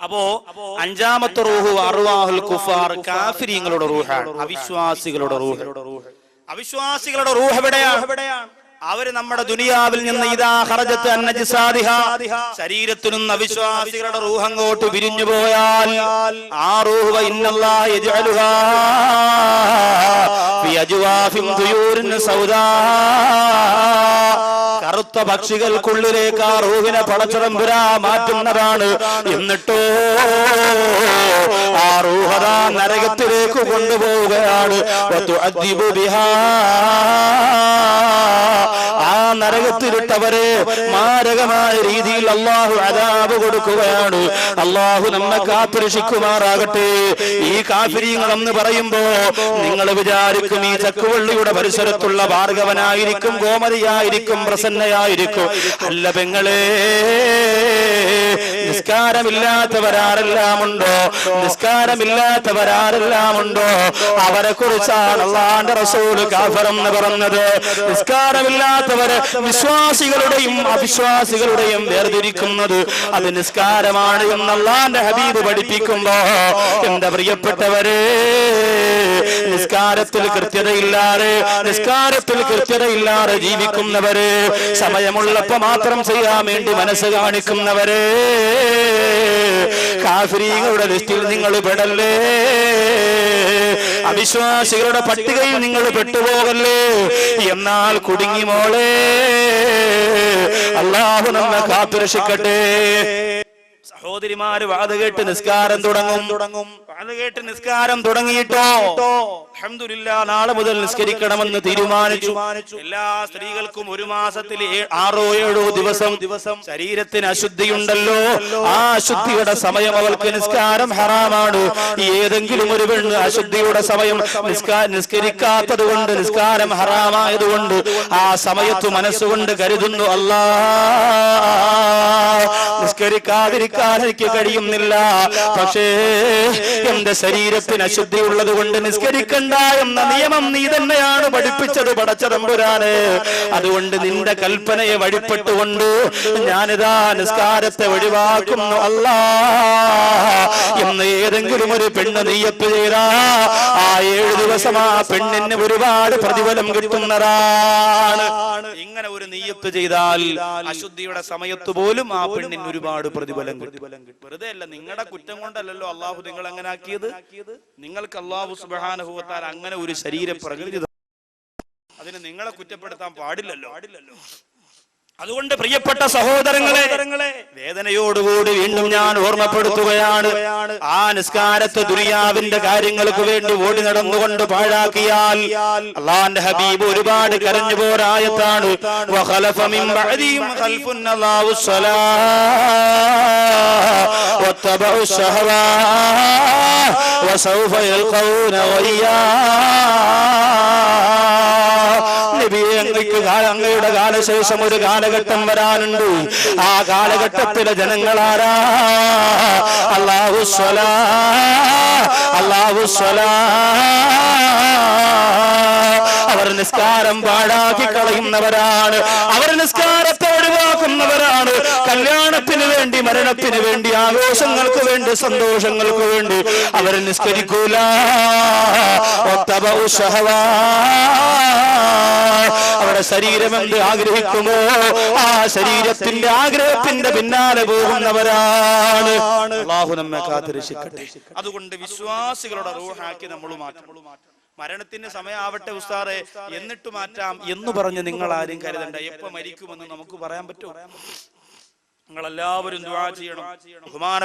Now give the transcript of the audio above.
അപ്പോ അഞ്ചാമത്തെ റൂഹ് അറുവാഹുൽ കുഫാർ കാഫിരിങ്ങളുടെ റൂഹാണ് അവിശ്വാസികളുടെ റൂഹ്. അവിശ്വാസികളുടെ റൂഹ്. എവിടെയാണ്? അവർ നമ്മുടെ ദുനിയാവിൽ നിന്ന് ഇതാ ഹറജത്ത് അന്നജിസാദിഹ ശരീരത്തിനും അവിശ്വാസികളുടെ റൂഹ് അങ്ങോട്ട് വിരിഞ്ഞു പോയാൽ ആ റൂഹ ഇന്നല്ലാഹ സൗദാ. കറുത്ത പക്ഷികൾക്കുള്ളിലേക്ക് ആ റൂഹിനെ പടച്ചിറമ്പുരാ മാറ്റുന്നതാണ്. എന്നിട്ടോ ആ റൂഹത നരകത്തിലേക്ക് കൊണ്ടുപോവുകയാണ്. നരകത്തിലിട്ടവരെ മാരകമായ രീതിയിൽ അള്ളാഹു അതാപ് കൊടുക്കുകയാണ്. അള്ളാഹു നമ്മെ കാത്തുരക്ഷിക്കുമാറാകട്ടെ. ഈ കാഫിരിങ്ങൾ എന്ന് പറയുമ്പോ നിങ്ങൾ വിചാരിക്കും ഈ ചക്കുവള്ളിയുടെ പരിസരത്തുള്ള ഭാർഗവനായിരിക്കും ഗോമതിയായിരിക്കും പ്രസന്നയായിരിക്കും. അല്ല പെങ്ങളെ നിസ്കാരമില്ലാത്തവരാരെല്ലാം ഉണ്ടോ നിസ്കാരമില്ലാത്തവരാരെല്ലാം ഉണ്ടോ അവരെ കുറിച്ചാണ് അള്ളാന്റെ റസൂൽ കാഫറം എന്ന് പറഞ്ഞത്. നിസ്കാരമില്ലാത്തവര് വിശ്വാസികളുടെയും അവിശ്വാസികളുടെയും വേർതിരിക്കുന്നത് അത് നിസ്കാരമാണ് എന്ന് അള്ളാന്റെ ഹബീബ് പഠിപ്പിക്കുമ്പോ എന്താ പ്രിയപ്പെട്ടവരെ നിസ്കാരത്തിൽ കൃത്യതയില്ലാതെ നിസ്കാരത്തിൽ കൃത്യതയില്ലാതെ ജീവിക്കുന്നവര് സമയമുള്ളപ്പോ മാത്രം ചെയ്യാൻ വേണ്ടി മനസ്സ് കാണിക്കുന്നവര് കാഫിരീകളുടെ ലിസ്റ്റിൽ നിങ്ങൾ പെടല്ലേ? അവിശ്വാസികളുടെ പട്ടികയിൽ നിങ്ങൾ പെട്ടുപോകല്ലേ? എന്നാൽ കുടുങ്ങി മോളെ അള്ളാഹു നമ്മെ കാത്തുരക്ഷിക്കട്ടെ. സഹോദരിമാര് വാത് കേട്ട് നിസ്കാരം തുടങ്ങും. തുടങ്ങും വാത് കേട്ട് നിസ്കാരം തുടങ്ങിയിട്ടോ? അഹമ്മദില്ല നാളെ മുതൽ നിസ്കരിക്കണമെന്ന് തീരുമാനിച്ചു. എല്ലാ സ്ത്രീകൾക്കും ഒരു മാസത്തിൽ ആറോ ഏഴോ ദിവസം ദിവസം ശരീരത്തിന് അശുദ്ധിയുണ്ടല്ലോ. ആ അശുദ്ധിയുടെ സമയം അവൾക്ക് നിസ്കാരം ഹറാമാണ്. ഏതെങ്കിലും ഒരു പെണ്ണ് അശുദ്ധിയുടെ സമയം നിസ്കാ നിസ്കരിക്കാത്തത് കൊണ്ട് നിസ്കാരം ഹറാമായതുകൊണ്ട് ആ സമയത്ത് മനസ്സുകൊണ്ട് കരുതുന്നു അല്ലാ എനിക്ക് കഴിയുന്നില്ല. പക്ഷേ എന്റെ ശരീരത്തിന് അശുദ്ധി ഉള്ളത് കൊണ്ട് നിസ്കരിക്കണ്ട എന്ന നിയമം നീ തന്നെയാണ് പഠിപ്പിച്ചത് പടച്ചതമ്പുരാന്. അതുകൊണ്ട് നിന്റെ കൽപ്പനയെ വഴിപ്പെട്ടുകൊണ്ട് ഞാനിതാ നിസ്കാരത്തെ ഒഴിവാക്കുന്നു. അല്ല എന്ന് ഏതെങ്കിലും ഒരു പെണ്ണ് നീയപ്പ് ചെയ്താ ആ ഏഴ് ദിവസം ആ പെണ്ണിന് ഒരുപാട് പ്രതിഫലം കിട്ടുന്നതാണ്. ഇങ്ങനെ ഒരു നീയപ്പ് ചെയ്താൽ അശുദ്ധിയുടെ സമയത്ത് പോലും ആ പെണ്ണിന് ഒരുപാട് പ്രതിഫലം കിട്ടും. വെറുതെ അല്ല നിങ്ങളുടെ കുറ്റം കൊണ്ടല്ലല്ലോ അള്ളാഹു നിങ്ങൾ അങ്ങനെ ആക്കിയത്. നിങ്ങൾക്ക് അള്ളാഹു സുബാനുഭവത്താൽ അങ്ങനെ ഒരു ശരീര പ്രകൃതി. അതിന് നിങ്ങളെ കുറ്റപ്പെടുത്താൻ പാടില്ലല്ലോ. പാടില്ലല്ലോ. അതുകൊണ്ട് പ്രിയപ്പെട്ട സഹോദരങ്ങളെ വേദനയോടുകൂടി വീണ്ടും ഞാൻ ഓർമ്മപ്പെടുത്തുകയാണ് ആ നിസ്കാരത്തെ ദുരിയാവിന്റെ കാര്യങ്ങൾക്ക് വേണ്ടി ഓടി നടന്നുകൊണ്ട് പാഴാക്കിയാൽ അള്ളാന്റെ ഹബീബ് ഒരുപാട് കരഞ്ഞു പോരായത്താണ് وخلف من بعدهم خلف أضاعوا الصلاة واتبعوا الشهوات وسوف يلقون غيا നബിയെ അങ്ങയ്ക്ക് കാല- അങ്ങയുടെ കാലശേഷം ഒരു കാലഘട്ടം വരാനുണ്ട്. ആ കാലഘട്ടത്തിലെ ജനങ്ങളാരാ അള്ളാഹു സ്വലാ. അള്ളാഹു സ്വലാ. അവർ നിസ്കാരം പാഴാക്കി കളയുന്നവരാണ്. അവർ നിസ്കാരത്തെ ഒഴിവാക്കുന്നവരാണ്. കല്യാണത്തിന് വേണ്ടി മരണത്തിന് വേണ്ടി ആഘോഷങ്ങൾക്ക് വേണ്ടി സന്തോഷങ്ങൾക്ക് വേണ്ടി അവർ നിസ്കരിക്കൂല. ഒത്തബ ശഹവാ. അവരുടെ ശരീരം എന്ത് ആഗ്രഹിക്കുമോ? ആ ശരീരത്തിന്റെ ആഗ്രഹത്തിന്റെ പിന്നാലെ പോകുന്നവരാണ്. നമ്മെ അതുകൊണ്ട് വിശ്വാസികളുടെ റൂഹാക്കി നമ്മൾ മാറ്റം മരണത്തിന് സമയാവട്ടെ ഉസ്താറെ എന്നിട്ട് മാറ്റാം എന്ന് പറഞ്ഞ് നിങ്ങൾ ആരും കരുതണ്ട. എപ്പോ മരിക്കുമെന്ന് നമുക്ക് പറയാൻ പറ്റുമോ നിങ്ങളെല്ലാവരും ദുആ ചെയ്യണം. ബഹുമാന